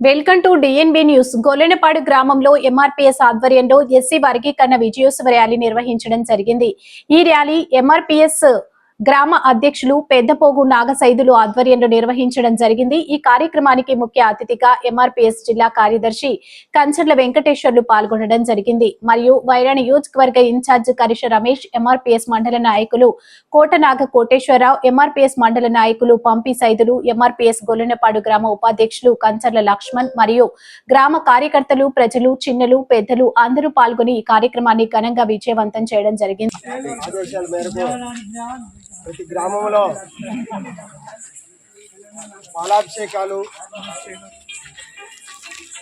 Welcome to DNB news Gollenapadu గ్రామంలో MRPS ఆధ్వర్యంలో SC వర్గీకరణ విజయోత్సవ ర్యాలీ నిర్వహించడం జరిగింది. ఈ ర్యాలీ ఎంఆర్పీఎస్ గ్రామ అధ్యక్షులు పెద్దపోగు నాగసైదులు ఆధ్వర్యంలో నిర్వహించడం జరిగింది. ఈ కార్యక్రమానికి ముఖ్య అతిథిగా ఎంఆర్పీఎస్ జిల్లా కార్యదర్శి కంచర్ల వెంకటేశ్వర్లు పాల్గొనడం జరిగింది. మరియు వైరాణి నియోజకవర్గ ఇన్ఛార్జ్ కరిష రమేష్ ఎంఆర్పీఎస్ మండల నాయకులు కోటనాగ కోటేశ్వరరావు ఎంఆర్పీఎస్ మండల నాయకులు పంపి సైదులు ఎంఆర్పీఎస్ గొల్లెనపాడు గ్రామ ఉపాధ్యక్షులు కంచర్ల లక్ష్మణ్ మరియు గ్రామ కార్యకర్తలు ప్రజలు చిన్నలు పెద్దలు అందరూ పాల్గొని ఈ కార్యక్రమాన్ని ఘనంగా విజయవంతం చేయడం జరిగింది. ప్రతి గ్రామంలో పాలాభిషేకాలు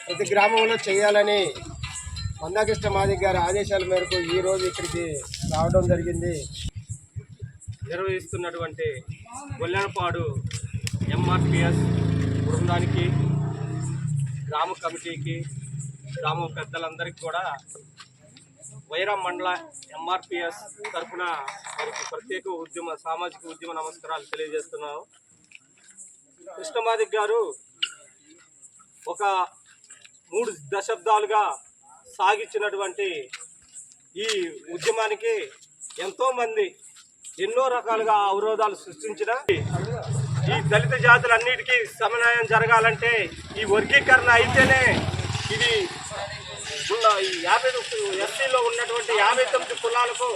ప్రతి గ్రామంలో చేయాలని మందాకృష్ణ మాదిక్ గారి ఆదేశాల మేరకు ఈ రోజు ఇక్కడికి రావడం జరిగింది. నిర్వహిస్తున్నటువంటి గొల్లెనపాడు ఎంఆర్పిఎస్ బృందానికి గ్రామ కమిటీకి గ్రామ పెద్దలందరికీ కూడా వైరా మండల ఎంఆర్పిఎస్ తరఫున వారికి ప్రత్యేక ఉద్యమ సామాజిక ఉద్యమ నమస్కారాలు తెలియజేస్తున్నాను. కృష్ణమాదిక్ గారు ఒక మూడు దశాబ్దాలుగా సాగించినటువంటి ఈ ఉద్యమానికి ఎంతో మంది ఎన్నో రకాలుగా అవరోధాలు సృష్టించిన ఈ దళిత జాతులన్నిటికీ సమన్వయం జరగాలంటే ఈ వర్గీకరణ అయితేనే ఇది యాభై ఎస్సీలో ఉన్నటువంటి యాభై తొమ్మిది కులాలకు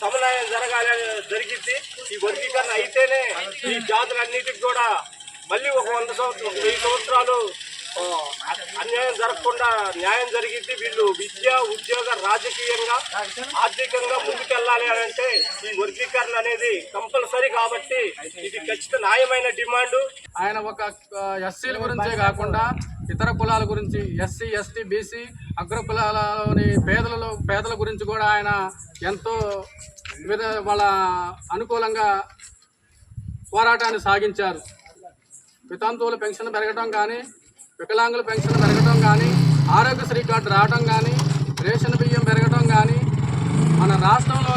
సమన్వయం జరగాలని జరిగింది. ఈ వర్గీకరణ అయితేనే ఈ జాతులన్నిటికి కూడా మళ్ళీ ఒక వంద సంవత్సరం వెయ్యి సంవత్సరాలు అన్యాయం జరగకుండా న్యాయం జరిగింది. వీళ్ళు విద్య ఉద్యోగ రాజకీయంగా ఆర్థికంగా ముందుకెళ్ళాలి అని అంటే ఈ వర్గీకరణ అనేది కంపల్సరీ కాబట్టి ఇది ఖచ్చిత న్యాయమైన డిమాండ్. ఆయన ఒక ఎస్సీల గురించే కాకుండా ఇతర కులాల గురించి ఎస్సీ ఎస్టీ బీసీ అగ్ర కులాలలోని పేదలలో పేదల గురించి కూడా ఆయన ఎంతో వివిధ వాళ్ళ అనుకూలంగా పోరాటాన్ని సాగించారు. వితంతువుల పెన్షన్ పెరగడం కానీ వికలాంగుల పెన్షన్ పెరగడం కానీ ఆరోగ్యశ్రీ కార్డు రావడం కానీ రేషన్ బియ్యం పెరగడం కానీ మన రాష్ట్రంలోనే